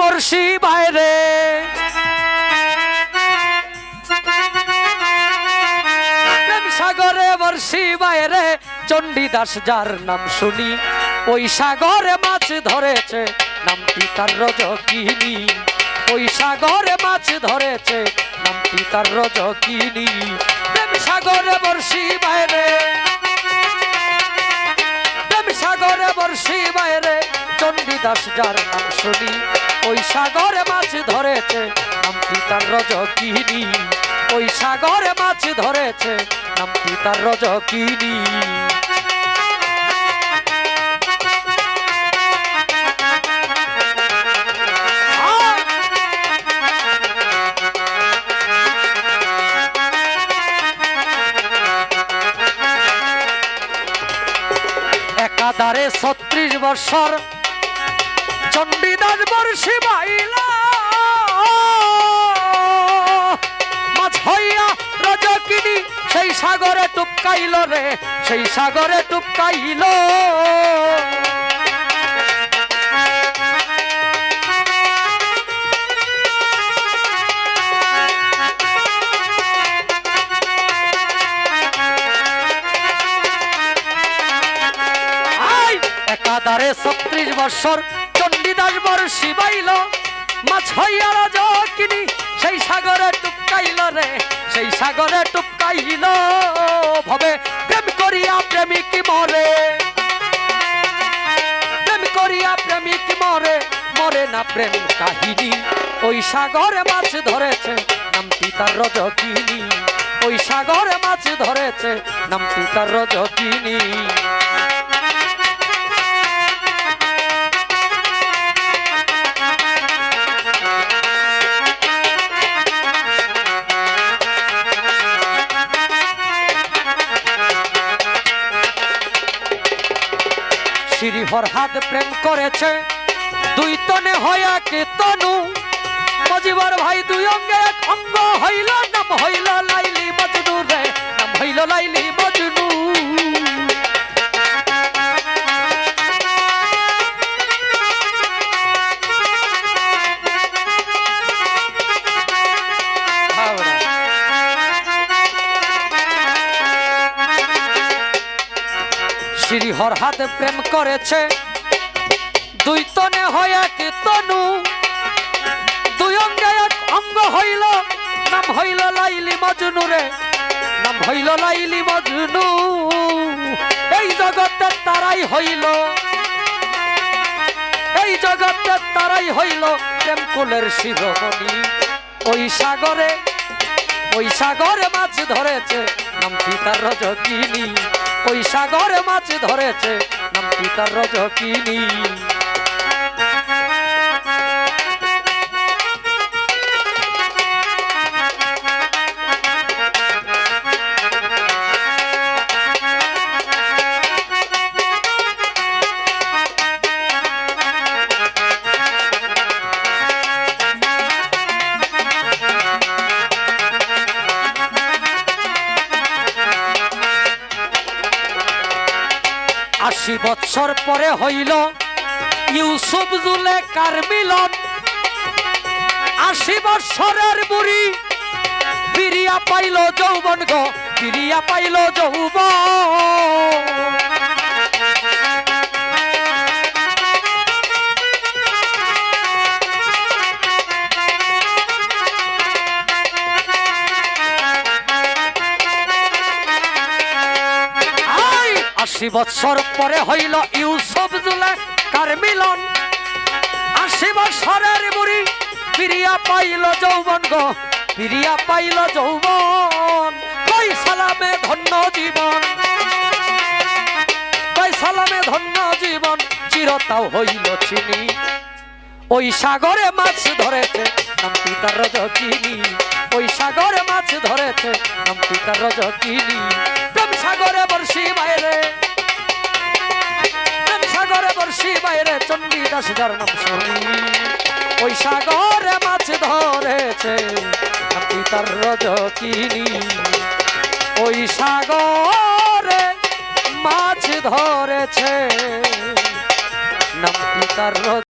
বর্ষি বাইরে। সাগরে বর্ষি বাইরে। চণ্ডীদাস যার নাম শুনি, ওই সাগরে মাছ ধরেছে। নামটি তার রজকিনী, ওই সাগরে মাছ ধরেছে। নামটি তার রজকিনী, প্রেম সাগরে বর্ষি বাইরে। প্রেম সাগরে বর্ষি বাইরে, চণ্ডীদাস যার নাম শুনি ওই সাগরে মাছ ধরেছে, নামটি তার রজকিনী। ওই সাগরে মাছ ধরেছে, নামটি তার রজকিনী। একাধারে ছত্রিশ বৎসর চণ্ডীদাস বর্ষি বাইলা মাছ হইয়া রজকিনী, সেই সাগরে টুপকাইল রে, সেই সাগরে টুপকাইল। একাধারে ছত্রিশ বৎসর চণ্ডীদাস বর্ষি বাইল মাছ হইয়া রজকিনী সেই সাগরে টুপকাইল রে, সেই সাগরে টুপকাইল। ভবে প্রেম করিয়া প্রেমিক মরে। প্রেম করিয়া প্রেমিক মরে মরে না প্রেম কাহিনী। ওই সাগরে মাছ ধরেছে নামটি তার রজকিনী। ওই সাগরে মাছ ধরেছে নামটি তার রজকিনী। শ্রীহর হাত প্রেম করেছে। দুই তনে হয়া কে তনু। মজিবর ভাই দুই অঙ্গে এক অঙ্গ হইল, নাম হইল লাইলি মজনু রে, নাম হইল লাইলি শ্রীহর হাত প্রেম করেছে। দুই তনে হয়া কে তনু। দুই অঙ্গে এক অঙ্গ হইল। নাম হইল লাইলি মজনু রে। নাম হইল লাইলি মজনু। এই জগতে তারাই হইল। এই জগতে তারাই হইল প্রেম কুলের শিরোমণি। ওই সাগরে ওই সাগরে মাছ ধরেছে। নাম পিতার রজকিনী ওই সাগরে মাছ ধরেছে? নাম পিতার রজকিনী আশি বৎসর পরে হইল ইউসুফ জুলে কার মিলন। আশি বৎসরের বুড়ি ফিরিয়া পাইল যৌবন গো, ফিরিয়া পাইল যৌবন। আশি বৎসর পরে হইল ইউসুফ জুলে কার মিলন। আশি বৎসরের বুড়ি ফিরিয়া পাইল যৌবন গো, ফিরিয়া পাইল যৌবন। কই সালামে ধন্য জীবন, কই সালামে ধন্য জীবন, চিরতাও হইল চিনি। ওই সাগরে মাছ ধরেছে নাম পিতার রজকিনী। ওই সাগরে মাছ ধরেছে নাম পিতার রজকিনী। বর্ষি বাইরে চণ্ডীদাস যার নাম শুনি। ওই সাগরে মাছ ধরেছে পিতার রজকিনী ওই সাগরে মাছ ধরেছে, নাম পিতার